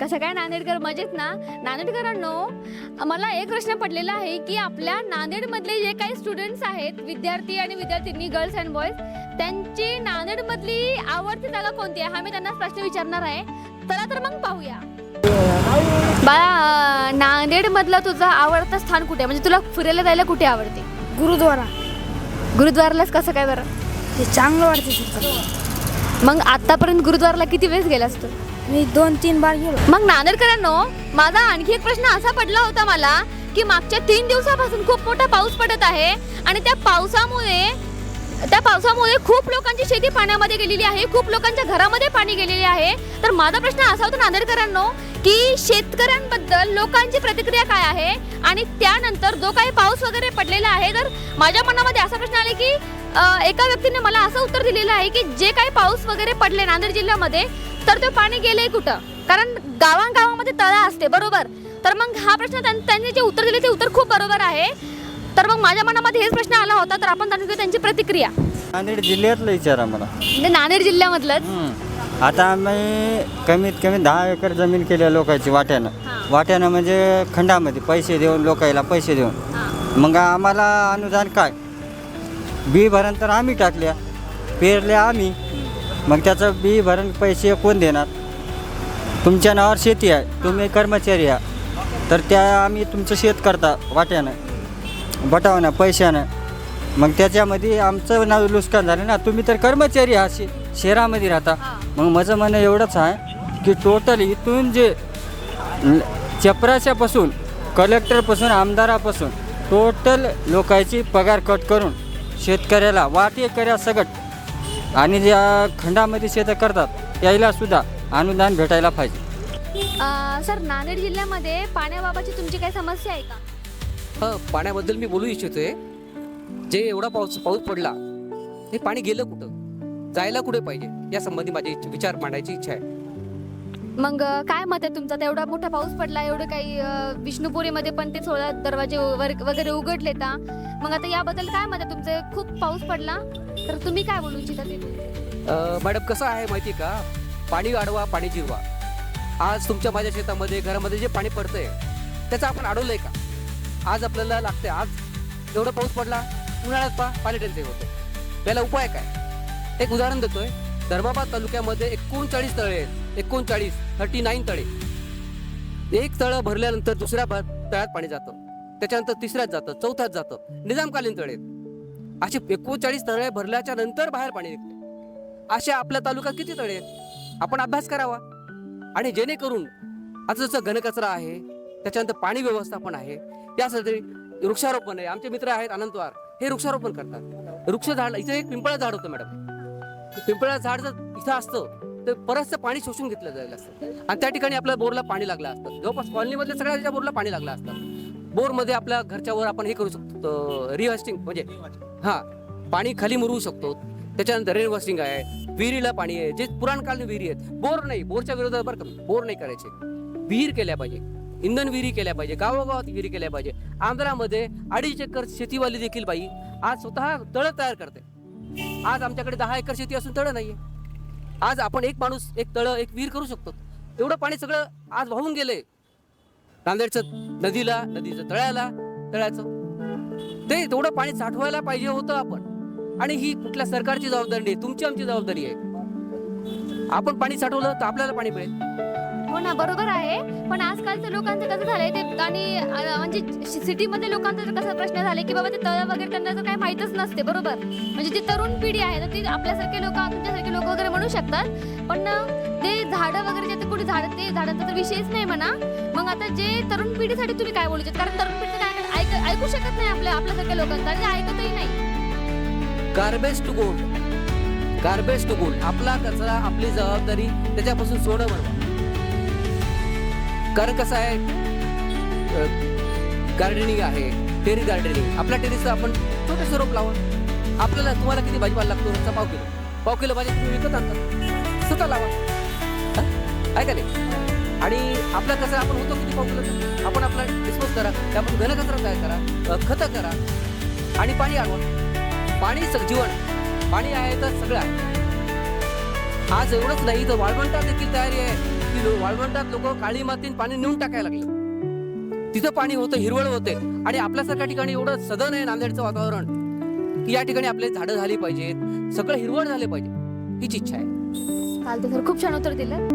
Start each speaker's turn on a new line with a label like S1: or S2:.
S1: कसं काय नांदेडकर? मजेत ना? नांदेडकरांनो मला एक प्रश्न पडलेला आहे की आपल्या नांदेडमधले जे काही स्टुडंट्स आहेत विद्यार्थी आणि विद्यार्थिनी गर्ल्स अँड बॉयज त्यांची नांदेडमधली आवडती जागा कोणती आहे? हा मी त्यांना प्रश्न विचारणार आहे. चला तर मग पाहूया. बाळा नांदेडमधलं तुझं आवडतं स्थान कुठे आहे? म्हणजे तुला फिरायला जायला कुठे आवडते?
S2: गुरुद्वारा.
S1: गुरुद्वारालाच कसं काय बरं?
S2: ते चांगलं वाटतं
S1: मग आतापर्यंत गुरुद्वाराला किती वेळेस गेलास तू?
S2: मी दोन तीन बार गेलो.
S1: मग नांदेडकरांनो माझा आणखी एक प्रश्न असा पडला होता मला की मागच्या तीन दिवसापासून खूप मोठा पाऊस पडत आहे आणि त्या पावसामुळे त्या पावसामुळे खूप लोकांची शेती पाण्यामध्ये गेलेली आहे खूप लोकांच्या घरामध्ये पाणी गेलेले आहे. तर माझा प्रश्न असा होता नांदेडकरांनो की शेतकऱ्यांबद्दल लोकांची प्रतिक्रिया काय आहे? आणि त्यानंतर जो काही पाऊस वगैरे पडलेला आहे तर माझ्या मनामध्ये असा प्रश्न आले की एका व्यक्तीने मला असं उत्तर दिलेलं आहे की जे काही पाऊस वगैरे पडले नांदेड जिल्ह्यामध्ये तर ते पाणी गेले कुठं? कारण गावांगावामध्ये तळा असते बरोबर? तर मग हा प्रश्न त्यां- त्यांनी जे उत्तर दिले ते उत्तर खूप बरोबर आहे. तर मग माझ्या मनामध्ये हेच प्रश्न आला होता तर आपण जाणून त्यांची प्रतिक्रिया.
S3: नांदेड जिल्ह्यातलं विचारा मला.
S1: म्हणजे नांदेड जिल्ह्यामधलंच.
S3: हम्म. आता आम्ही कमीत कमी दहा एकर जमीन केल्या लोकांची वाट्यानं. वाट्यानं म्हणजे खंडामध्ये पैसे देऊन लोकायला पैसे देऊन. मग आम्हाला अनुदान काय? बी भरण तर आम्ही टाकल्या पेरल्या आम्ही. मग त्याचं बी भरण पैसे कोण देणार? तुमच्या नावावर शेती आहे तुम्ही कर्मचारी आहे. तर त्या आम्ही तुमचं शेत करता वाट्यानं बटावनं पैशानं. मग त्याच्यामध्ये आमचं नाव नुकसान झालं ना तुम्ही तर कर्मचारी आहात शे शहरामध्ये राहता. मग माझं म्हणणं एवढंच आहे की टोटल इथून जे चपराशापासून कलेक्टरपासून आमदारापासून टोटल लोकांची पगार कट करून शेतकऱ्याला वाट एकऱ्या सगट आणि ज्या खंडामध्ये शेतं करतात यायला सुद्धा अनुदान भेटायला पाहिजे.
S1: अ, सर नांदेड जिल्ह्यामध्ये पाण्याबाबतची तुमची काही समस्या आहे का?
S4: हा पाण्याबद्दल मी बोलू इच्छितोय. जे एवढा पाऊस पाऊस पडला हे पाणी गेलं कुठं? जायला कुठे पाहिजे? या संबंधी माझी इच्छ- विचार मांडायची इच्छा आहे.
S1: मग अ, काय मत आहे तुमचं? एवढा मोठा पाऊस पडला एवढं काही अ, विष्णुपुरीमध्ये पण ते सोळा दरवाजे वर- वगैरे उघडले का मग आता याबद्दल काय मत आहे? तुमचं खूप पाऊस पडला तर तुम्ही काय बोलू इच्छिता ते?
S4: मॅडम कसं आहे माहिती आहे का? पाणी अडवा पाणी जिरवा. आज तुमच्या माझ्या शेतामध्ये घरामध्ये जे पाणी पडतंय त्याचं आपण अडवलंय का? आज आपल्याला लागतंय आज एवढा पाऊस पडला उन्हाळ्यात पा पाणी टंचाई होतं. त्याला उपाय काय? एक उदाहरण देतोय. धर्माबाद तालुक्यामध्ये एकोणचाळीस तळे आहेत. एकोणचाळीस थर्टी नाईन तळे. एक तळं भरल्यानंतर दुसऱ्या भर- तळ्यात पाणी जातं. त्याच्यानंतर तिसऱ्यात जातं चौथ्यात जातं. निजामकालीन तळे आहेत. असे एकोणचाळीस तळे भरल्याच्या नंतर बाहेर पाणी निघते. असे आपल्या तालुका किती तळे आहेत? आपण अभ्यास करावा. आणि जेणेकरून आता जसं घनकचरा आहे त्याच्यानंतर पाणी व्यवस्थापन आहे यासाठी वृक्षारोपण आहे. आमचे मित्र आहेत अनंतवार हे वृक्षारोपण करतात. वृक्ष झाड इथे एक पिंपळा झाड होतं मॅडम. पिंपळा झाड जर इथं असतं तर बरंचसं पाणी शोषून घेतलं जाईल असतं आणि त्या ठिकाणी आपल्या बोरला पाणी लागलं असतं. जवळपास कॉलनीमधल्या सगळ्या बोरला पाणी लागलं असतं बोरमध्ये आपल्या घरच्या वर आपण हे करू शकतो रिहास्टिंग म्हणजे हा पाणी खाली मुरवू शकतो. त्याच्यानंतर रेन वॉशिंग आहे. विहिरीला पाणी आहे. जे पुराणकालीन विहिरी आहेत बोर नाही. बोरच्या विरोधात बरं का बोर नाही करायचे. विहीर केल्या पाहिजे. इंधन विहिरी केल्या पाहिजे. गावोगावात विहिरी केल्या पाहिजे. आंध्रामध्ये अडीच एकर शेतीवाली देखील बाई आज स्वतः तळ तयार करते. आज आमच्याकडे दहा एकर शेती असून तळ नाहीये. आज आपण एक माणूस एक तळ एक विहीर करू शकतो. एवढं पाणी सगळं आज वाहून गेलंय. नांदेडचं नदीला नदीचं तळ्याला तळ्याचं ते तेवढं पाणी साठवायला पाहिजे होतं आपण. आणि ही कुठल्या सरकारची जबाबदारी नाही तुमची आमची जबाबदारी आहे. आपण पाणी साठवलं तर आपल्याला पाणी मिळेल.
S1: हो ना बरोबर आहे. पण आजकालच्या लोकांचं कसं झालंय ते आणि अ, म्हणजे सिटीमध्ये लोकांचा तर कसा प्रश्न झालाय की बाबा ते तळ वगैरे त्यांना तर काही माहीतच नसते बरोबर? म्हणजे जी तरुण पिढी आहे तर ती आपल्यासारखे लोक तुमच्यासारखे लोक वगैरे म्हणू शकतात. पण अ, ते झाडं वगैरे जे ते कुठे झाड ते झाडांचा तर विषयच नाही म्हणा. मग आता जे तरुण पिढीसाठी तुम्ही काय बोलू शकता कारण तरुण पिढी काय ऐक ऐकू शकत नाही आपल्या आपल्यासारख्या लोकांचा. आणि ते ऐकतही नाही.
S4: Garbage to gold garbage to gold आपला कचरा आपली जबाबदारी त्याच्यापासून सोडं बनवा. कारण कसं आहे? गार्डनिंग आहे टेरी गार्डनिंग आपल्या टेरिसचं आपण छोटे रोप लावा. आपल्याला तुम्हाला किती भाजीपाला लागतो? रोजचा पाव किलो. पाव किलो भाजी तुम्ही विकत आणता. स्वतः लावा. ऐका नाही? आणि आपला कचरा आपण होतो किती पाव आपण आपला डिस्पोज करा. त्यापासून घनकचरा तयार करा. खतं करा. आणि पाणी आणवा पाणी स- जीवन. पाणी आहे तर सगळं आहे. आज एवढंच नाही तर वाळवंटात देखील तयारी आहे. किलो वाळवंटात लोक काळी मातीन पाणी नेऊन टाकायला लागले. तिथं पाणी होतं हिरवळ होते. आणि आपल्यासारख्या ठिकाणी एवढं सदन आहे नांदेडचं वातावरण की या ठिकाणी आपले झाडं झाली पाहिजेत सगळं हिरवळ झाले पाहिजे हीच इच्छा आहे.
S1: चालते सर खूप छान उत्तर दिलं.